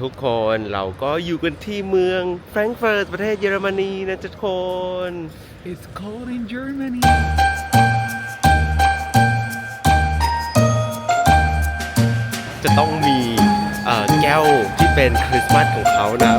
ทุกคนเราก็อยู่กันที่เมืองแฟรงก์เฟิร์ตประเทศเยอรมนีนะทุกคน It's cold in Germany. จะต้องมีเอ่อแก้วที่เป็นคริสต์มาสของเขานะ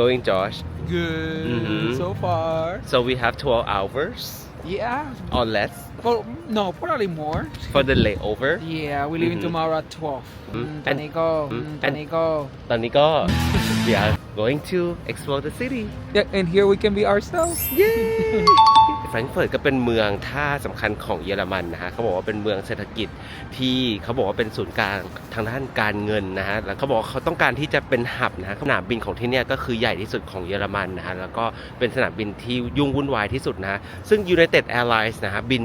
going Josh Good Mhm. so far. so we have 12 hours Yeah. or less Well, no, probably more. for the layover Yeah, we're leaving Mhm. tomorrow at 12. Mhm. Mm, Tanico. Mhm. Mm, Tanico. ตอนนี้ก็ we are going to explore the city Yeah, and here we can be ourselves. เย้ แฟ รงก์เฟิร์ตก็เป็นเมืองท่าสำคัญของเยอรมันนะฮะเขาบอกว่าเป็นเมืองเศรษฐกิจที่เขาบอกว่าเป็นศูนย์กลางทางด้านการเงินนะฮะแล้วเขาบอกว่าเขาต้องการที่จะเป็นหับนะฮะสนามบินของที่เนี่ยก็คือใหญ่ที่สุดของเยอรมันนะฮะแล้วก็เป็นสนามบินที่ยุ่งวุ่นวายที่สุดนะฮะซึ่ง United Airlines นะฮะบิน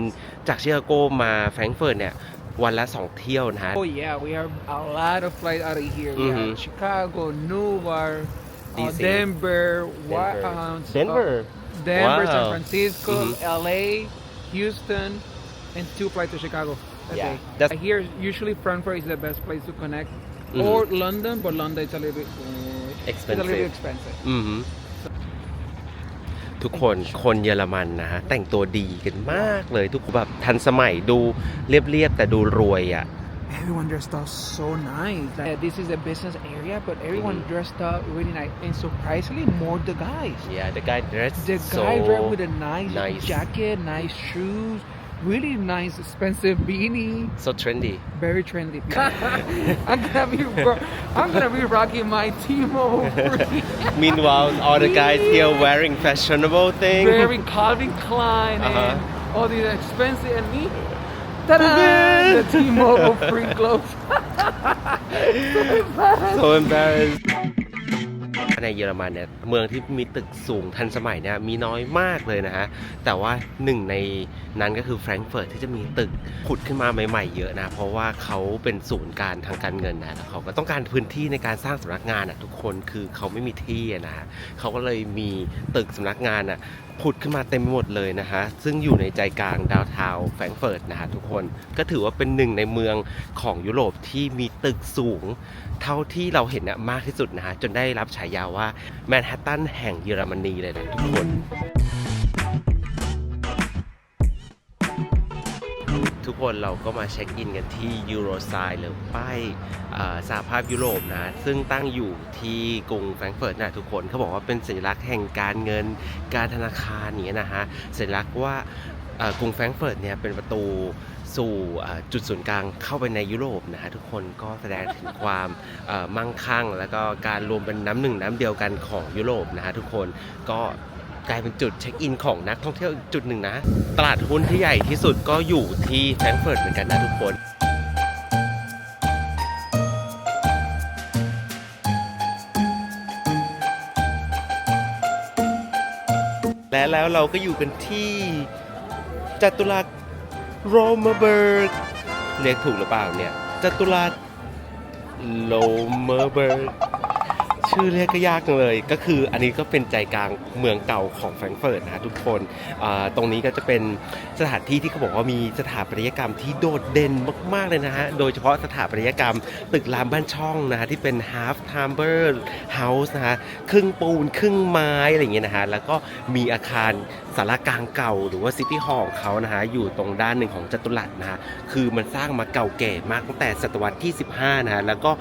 จากชิคาโกมาแฟรงก์เฟิร์ตเนี่ยวันละ2เที่ยวนะฮะ Oh yeah, we have a lot of flights out of here. We Mhm. have Chicago, Newark, uh, DC. Denver, Wa- Denver. Um, Denver uh, Denver, San Wow. Francisco, Mhm. LA, Houston, and two flights to Chicago. a Yeah, day. that's- I hear usually Frankfurt is the best place to connect, Mhm. or London, but London is a little bit uh, it's a little bit Expensive. expensive. อือหือทุกคนคนเยอรมันนะฮะแต่งตัวดีกันมากเลยทุกคนแบบทันสมัยดูเรียบๆแต่ดูรวยอะ Everyone dressed up so nice. Like, this is a business area, but everyone Mhm. dressed up really nice, and surprisingly, more the guys. yeah the guy dressed The so guy dressed with a nice, nice. jacket, nice shoes, really nice, expensive beanie, so trendy very trendy. I'm gonna be, ro- I'm gonna be rocking my Timo meanwhile all the guys here wearing fashionable things. very Calvin Klein Uh-huh. and all these expensive and me. Ta-da! The T-Mobile free clothes. so embarrassed ในเยอรมันเนี่ยเมืองที่มีตึกสูงทันสมัยเนี่ยมีน้อยมากเลยนะฮะแต่ว่าหนึ่งในนั้นก็คือแฟรงก์เฟิร์ตที่จะมีตึกผุดขึ้นมาใหม่ๆเยอะนะเพราะว่าเขาเป็นศูนย์การทางการเงินนะแล้วเขาก็ต้องการพื้นที่ในการสร้างสำนักงานอะทุกคนคือเขาไม่มีที่นะฮะเขาก็เลยมีตึกสำนักงานอะผุดขึ้นมาเต็มไปหมดเลยนะฮะ ซึ่งอยู่ในใจกลางดาวเทาแฟรงเฟิร์ตนะฮะทุกคน ก็ถือว่าเป็นหนึ่งในเมืองของยุโรปที่มีตึกสูง เท่าที่เราเห็นน่ะมากที่สุดนะฮะจนได้รับฉายาว่าแมนฮัตตันแห่งเยอรมนีเลยนะทุกคนทุกคนเราก็มาเช็คอินกันที่ยูโรไซหรือป้ายอ่าสหภาพยุโรปนะซึ่งตั้งอยู่ที่กรุงแฟรงก์เฟิร์ตนะทุกคนเขาบอกว่าเป็นสัญลักษณ์แห่งการเงินการธนาคารนี้นะฮะสัญลักษณ์ว่ากรุงแฟรงก์เฟิร์ตเนี่ยเป็นประตู สู่จุดศูนย์กลางเข้าไปในยุโรปนะฮะทุกคนก็แสดงถึงความมั่งคั่ง แล้วก็การรวมเป็นน้ำหนึ่งน้ำเดียวกันของยุโรปนะฮะทุกคนก็กลายเป็นจุดเช็คอินของนักท่องเที่ยวอีกจุดหนึ่งนะ ตลาดหุ้นที่ใหญ่ที่สุดก็อยู่ที่แฟรงก์เฟิร์ตเหมือนกันนะทุกคนและแล้วเราก็อยู่กันที่จัตุรัส โรมาเบิร์กเรียกถูกหรือเปล่าเนี่ยจตุรัสโรมาเบิร์ก ชื่อเรียกก็ยากเลย ก็คืออันนี้ก็เป็นใจกลางเมืองเก่าของแฟรงก์เฟิร์ตนะทุกคนตรงนี้ก็จะเป็นสถานที่ที่เขาบอกว่ามีสถาปัตยกรรมที่โดดเด่นมาก ๆ เลยนะฮะ โดยเฉพาะสถาปัตยกรรมตึกรามบ้านช่องนะฮะที่เป็น half timber house นะฮะครึ่งปูนครึ่งไม้อะไรอย่างเงี้ยนะฮะ แล้วก็มีอาคารสารกลางเก่าหรือว่าซิตี้ฮอลล์ของเขานะฮะอยู่ตรงด้านหนึ่งของจัตุรัสนะฮะคือมันสร้างมาเก่าแก่มากตั้งแต่ศตวรรษที่ 15 นะฮะแล้วก็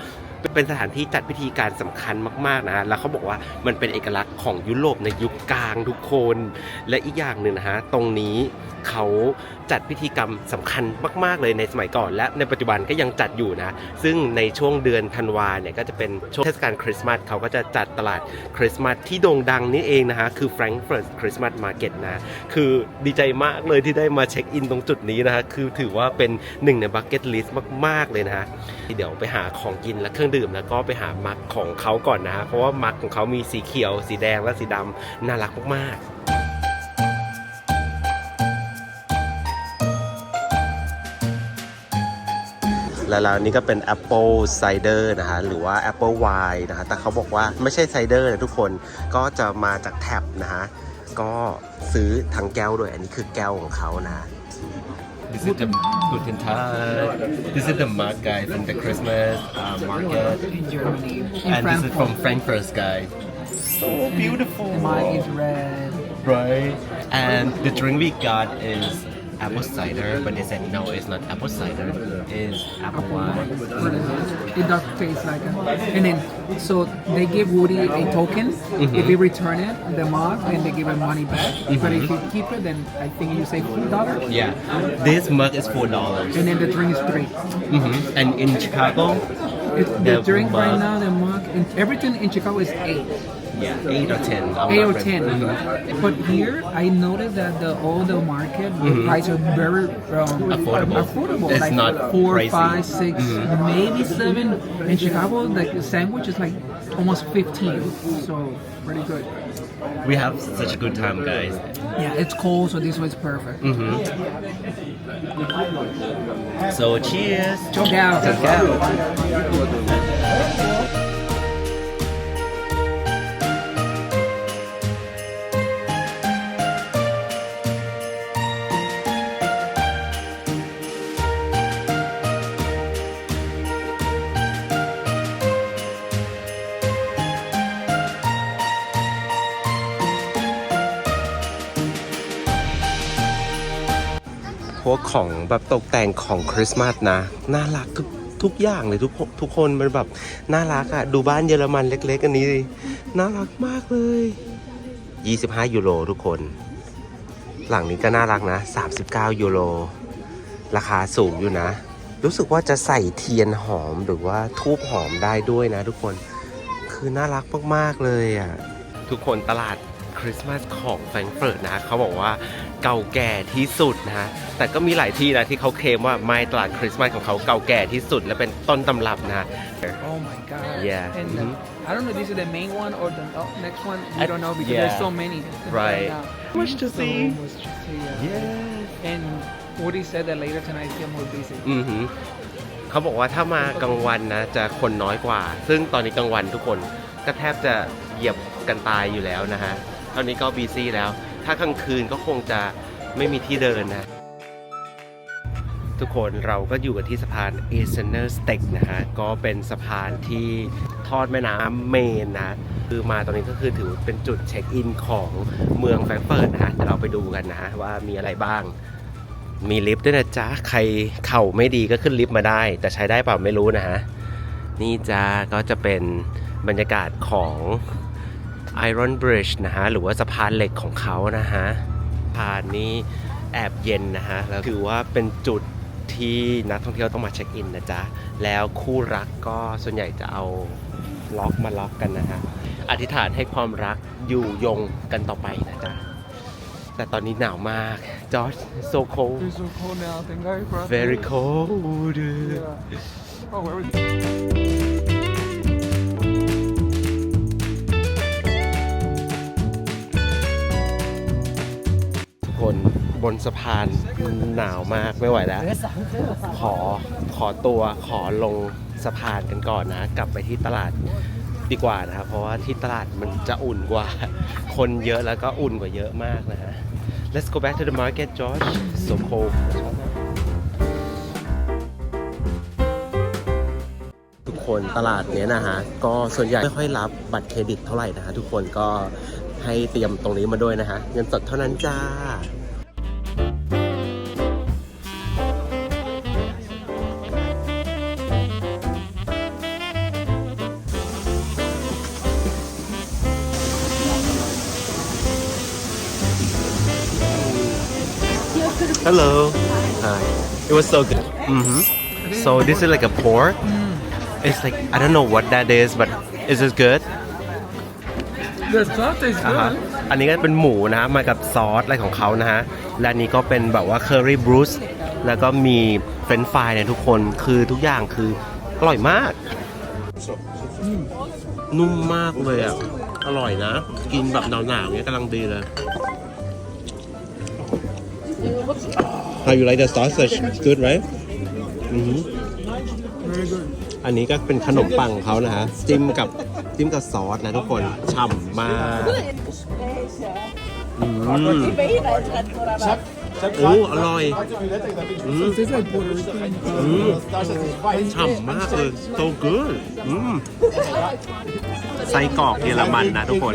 เป็นสถานที่จัดพิธีการสำคัญมากๆนะฮะแล้วเขาบอกว่ามันเป็นเอกลักษณ์ของยุโรปในยุคกลางทุกคน และอีกอย่างหนึ่งนะฮะตรงนี้เขาจัดพิธีกรรมสำคัญมาก ๆ เลยในสมัยก่อน และในปัจจุบันก็ยังจัดอยู่นะ ซึ่งในช่วงเดือนธันวาเนี่ยก็จะเป็นช่วงเทศกาลคริสต์มาสเขาก็จะจัดตลาดคริสต์มาสที่โด่งดังนี่เองนะฮะ คือ Frankfurt Christmas Market นะ คือดีใจมากเลยที่ได้มาเช็คอินตรงจุดนี้นะฮะ คือถือว่าเป็นหนึ่งในบั c เก็ตลิสต์มาก ๆ เลยนะฮะ เดี๋ยวไปหาของกินและเครื่องดื่มแล้วก็ไปหามักของเขาก่อนนะฮะเพราะว่ามักของเขามีสีเขียว สีแดงและสีดำน่ารักมากๆ แล้วร้านนี้ก็เป็น Apple Cider นะฮะหรือว่า Apple Wine นะฮะแต่เขาบอกว่าไม่ใช่ไซเดอร์นะทุกคนก็จะมาจากแท็บนะฮะก็ซื้อทั้งแก้วด้วยอันนี้คือแก้วของเขานะ This is the Guten Tag. This is the mug guy from the Christmas uh, market. In Germany. In And this is from Frankfurt guy. So beautiful. The mug is red. Right. And the drink we got is apple cider, but they said no, it's not apple cider. It's apple wine. It does taste like it. And then, so they give Woody a token if you return it, the mug, and they give him money back. But if you keep it, then I think you save four dollars. Yeah. This mug is four dollars. And then the drink is 3 hmm And in Chicago, It, the The drink right now, the mug, and everything in Chicago is eight, yeah, eight or ten. I'm eight or very- 10 Mhm. But here, I noticed that the all the market the price are very um, Affordable. Affordable, It's like not four, crazy. five, six, maybe seven. In Chicago, like the sandwich is like almost fifteen. So pretty good. We have such a good time, guys. Yeah, it's cold, so this was perfect. Mm-hmm. So cheers. Choke out. Choke out. วกของแบบตกแต่งของคริสต์มาสนะ น่ารักทุกทุกอย่างเลยทุกทุกคนมันแบบน่ารักอะ่ะดูบ้านเยอรมันเล็ก ๆ อันนี้น่ารักมากเลย 25 ยูโรทุกคน หลังนี้ก็น่ารักนะ 39 ยูโรราคาสูงอยู่นะ รู้สึกว่าจะใส่เทียนหอมหรือว่าทูบหอมได้ด้วยนะทุกคนคือน่ารักมากๆเลยอะทุกคนตลาด คริสต์มาสของแฟรงก์เฟิร์ตนะเขาบอกว่าเก่าแก่ที่สุดนะฮะแต่ก็มีหลายที่นะที่เขาเคลมว่าไม่ตลาดคริสต์มาสของเขาเก่าแก่ที่สุดและเป็นต้นตำรับนะ Oh my god. Yeah. And Mhm. uh, I don't know if this is the main one or the oh, next one. We I- don't know because yeah. there's so many. Right. now. Much to So see. much to see. Yeah. And Woody said that later tonight he'll more busy. อือหือเขาบอกว่าถ้ามากลางวันนะจะคนน้อยกว่า ซึ่งตอนนี้กลางวันทุกคนก็แทบจะเหยียบกันตายอยู่แล้วนะฮะ ตอนนี้ก็บีซี่แล้ว ถ้ากลางคืนก็คงจะไม่มีที่เดินนะ ทุกคนเราก็อยู่กันที่สะพาน e s n e r s t e c k นะฮะ ก็เป็นสะพานที่ทอดแม่น้ำเมนนะ คือมาตรงนี้ก็คือถือเป็นจุดเช็คอินของเมืองแฟรงเฟิร์ตนะฮะเดี๋ยวเราไปดูกันนะฮะว่ามีอะไรบ้างมีลิฟต์ด้วยนะจ๊ะ ใครเข่าไม่ดีก็ขึ้นลิฟต์มาได้ แต่ใช้ได้เปล่าไม่รู้นะฮะ นี่จ้าก็จะเป็นบรรยากาศของ Iron Bridge นะฮะหรือว่าสะพานเหล็กของเขานะฮะสะพานนี้แอบเย็นนะฮะแล้วถือว่าเป็นจุดที่นักท่องเที่ยวต้องมาเช็คอินนะจ๊ะ แล้วคู่รักก็ส่วนใหญ่จะเอาล็อกมาล็อกกันนะฮะอธิษฐานให้ความรักอยู่ยงกันต่อไปนะจ๊ะ แต่ตอนนี้หนาวมากจอร์จ so cold It's so cold now. Thank God for very cold Yeah. Oh, where คนบนสะพานหนาวมากไม่ไหวแล้ว ขอขอตัวขอลงสะพานกันก่อนนะ กลับไปที่ตลาดดีกว่านะครับ เพราะว่าที่ตลาดมันจะอุ่นกว่า คนเยอะแล้วก็อุ่นกว่าเยอะมากนะฮะ Let's go back to the market George so cold ทุกคนตลาดเนี้ยนะฮะ ก็ส่วนใหญ่ไม่ค่อยรับบัตรเครดิตเท่าไหร่นะฮะ ทุกคนก็ ให้เตรียมตรงนี้มาด้วยนะฮะเงินสดเท่านั้นจ้าฮัลโหล Hi it was so good mm-hmm. so this is like a pork it's like I don't know what that is but is it good The sauce is อ่าฮะอันนี้ก็เป็นหมูนะมากับซอสอะไรของเขานะฮะ และอันนี้ก็เป็นแบบว่าเคอรี่บรูซแล้วก็มีเฟรนช์ฟรายเนี่ยทุกคนคือทุกอย่างคืออร่อยมาก นุ่มมากเลยอะ อร่อยนะ กินแบบหนาวๆเนี้ยกำลังดีเลย How you like the sausage? It's good, right? อือหือ Very good. อันนี้ก็เป็นขนมปังของเขานะฮะจิ้มกับจิ้มกับซอสนะทุกคนฉ่ำมากอืม โอ้อร่อยอืม It tastes like Puerto Rican. อืมฉ่ำมากเลย so good อืมไส้กรอกเยอรมันนะทุกคน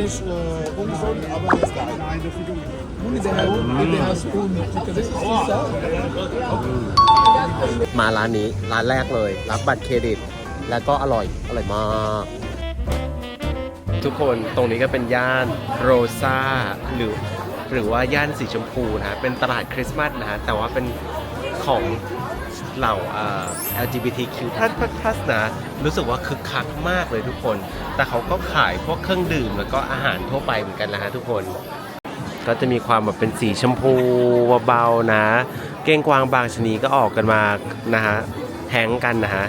Only they have, if they have spoon because this is too sour. มาร้านนี้ ร้านแรกเลย รับบัตรเครดิต แล้วก็อร่อยอร่อยมากทุกคนตรงนี้ก็เป็นย่านโรซาหรือหรือว่าย่านสีชมพูนะเป็นตลาดคริสต์มาสนะแต่ว่าเป็นของเหล่าเอ่อ LGBTQ ทัทัสนะรู้สึกว่าคึกคักมากเลยทุกคน แต่เขาก็ขายพวกเครื่องดื่มแล้วก็อาหารทั่วไปเหมือนกันนะฮะทุกคน ก็จะมีความแบบเป็นสีชมพูเบาๆนะ เก้งกวางบางชนีก็ออกกันมานะฮะแทงกันนะฮะ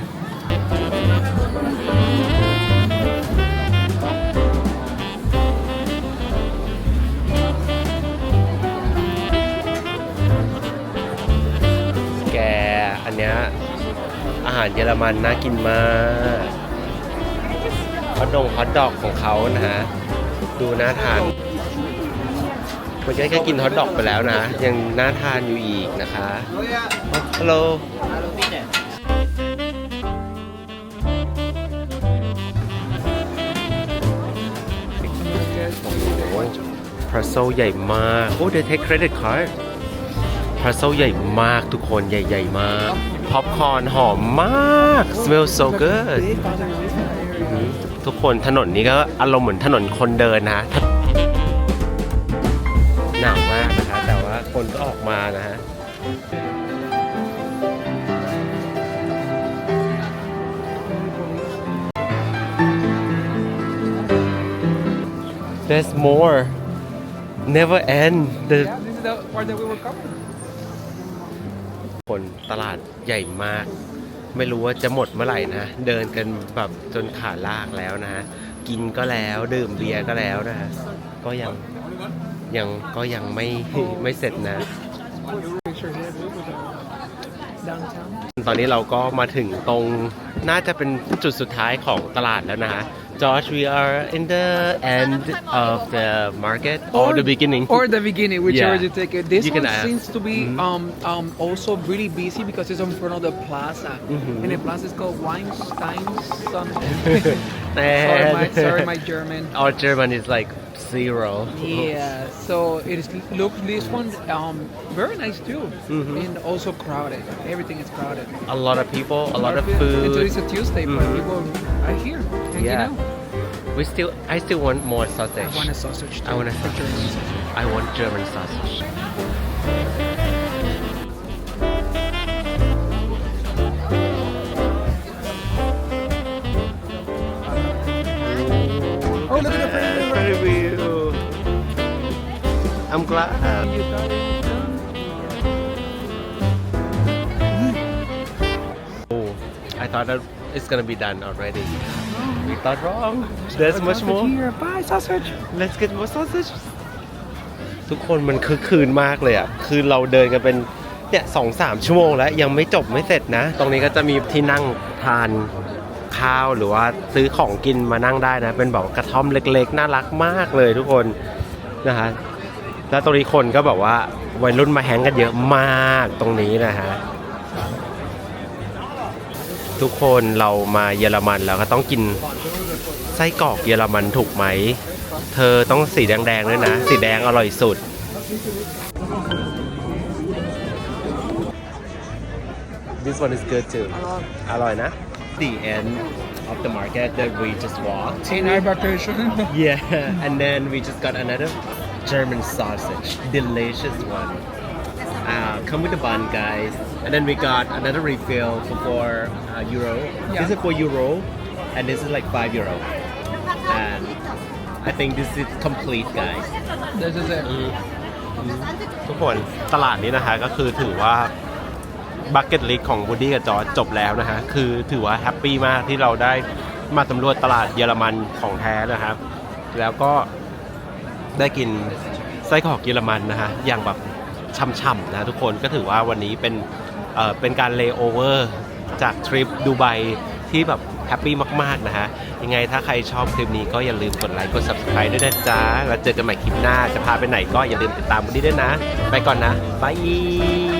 หารเยอรมันน่ากินมากฮอตดงฮอตดอกของเขานะฮะ ดูน่าทานเมื่อกี้แค่กินฮอทดอกไปแล้วนะ ยังน่าทานอยู่อีกนะคะฮัลโหลพระโซใหญ่มาก โอ้ they take credit card พระโซใหญ่มากทุกคนใหญ่ ๆ มาก พ็อปคอร์นหอมมาก smell so good ทุกคนถนนนี้ก็อารมณ์เหมือนถนนคนเดินนะหนาวมากนะคะแต่ว่าคนก็ออกมานะฮะ There's more never end the Yeah, this is the part that we were covering. คนตลาดใหญ่มาก ไม่รู้ว่าจะหมดเมื่อไหร่นะ เดินกันแบบจนขาลากแล้วนะ กินก็แล้วดื่มเบียร์ก็แล้วนะก็ยังยังก็ยังไม่ไม่เสร็จนะ ตอนนี้เราก็มาถึงตรงน่าจะเป็นจุดสุดท้ายของตลาดแล้วนะฮะ George we are in the end of the market or the beginning Or the beginning, whichever Yeah. you take it. This You one seems to be Mhm. um um also really busy because it's in front of the plaza, Mhm. and the plaza is called Weinstein something. sorry, my, sorry, my German. our German is like zero Yeah, so it is look this one um very nice too, Mhm. and also crowded. Everything is crowded. a lot of people a lot of And food today's a Tuesday, but Mhm. people are here hanging Yeah. out. we still I still want more sausage. I want a sausage. Too, I want a sausage. German sausage. I want German sausage Oh, look at the Ferrari. Ferrari wheel. I'm glad You thought it done? Oh, I thought that it's gonna be done already. We thought wrong. There's much Sausage more. Here, buy sausage. Let's get more sausage. ทุกคนมันคึกคืนมากเลยอะ คือเราเดินกันเป็นเนี่ยสองสามชั่วโมงแล้วยังไม่จบไม่เสร็จนะ ตรงนี้ก็จะมีที่นั่งทานข้าวหรือว่าซื้อของกินมานั่งได้นะ เป็นแบบกระท่อมเล็กๆ น่ารักมากเลยทุกคนนะฮะแล้วตรงนี้คนก็แบบว่าวัยรุ่นมาแฮงกันเยอะมากตรงนี้นะฮะ ทุกคนเรามาเยอรมันแล้วก็ต้องกินไส้กรอกเยอรมันถูกไหม เธอต้องสีแดงๆด้วยนะ สีแดงอร่อยสุด This one is good too อร่อยนะ The end of the market that we just walked In our vacation. Yeah and then we just got another German sausage delicious one Uh, come with the bun, guys. And then we got another refill for four uh, euro. Yeah. This is for euro, and this is like five euro. And I think this is complete, guys. This is it. ทุกคนตลาดนี้นะคะก็คือถือว่าบักเก็ตลิสของวูดดี้กับจอร์จจบแล้วนะฮะคือถือว่าแฮปปี้มากที่เราได้มาสำรวจตลาดเยอรมันของแท้นะครับ แล้วก็ได้กินไส้กรอกเยอรมันนะฮะอย่างแบบช่ำๆนะทุกคนก็ถือว่าวันนี้เป็น เป็นการเลโอเวอร์จากทริปดูไบที่แบบแฮปปี้มาก ๆ นะฮะ ยังไงถ้าใครชอบคลิปนี้ก็อย่าลืมกดไลค์ กด subscribe ด้วยนะจ๊ะ แล้วเจอกันใหม่คลิปหน้า จะพาไปไหนก็อย่าลืมติดตามวันนี้ด้วยนะ ไปก่อนนะบาย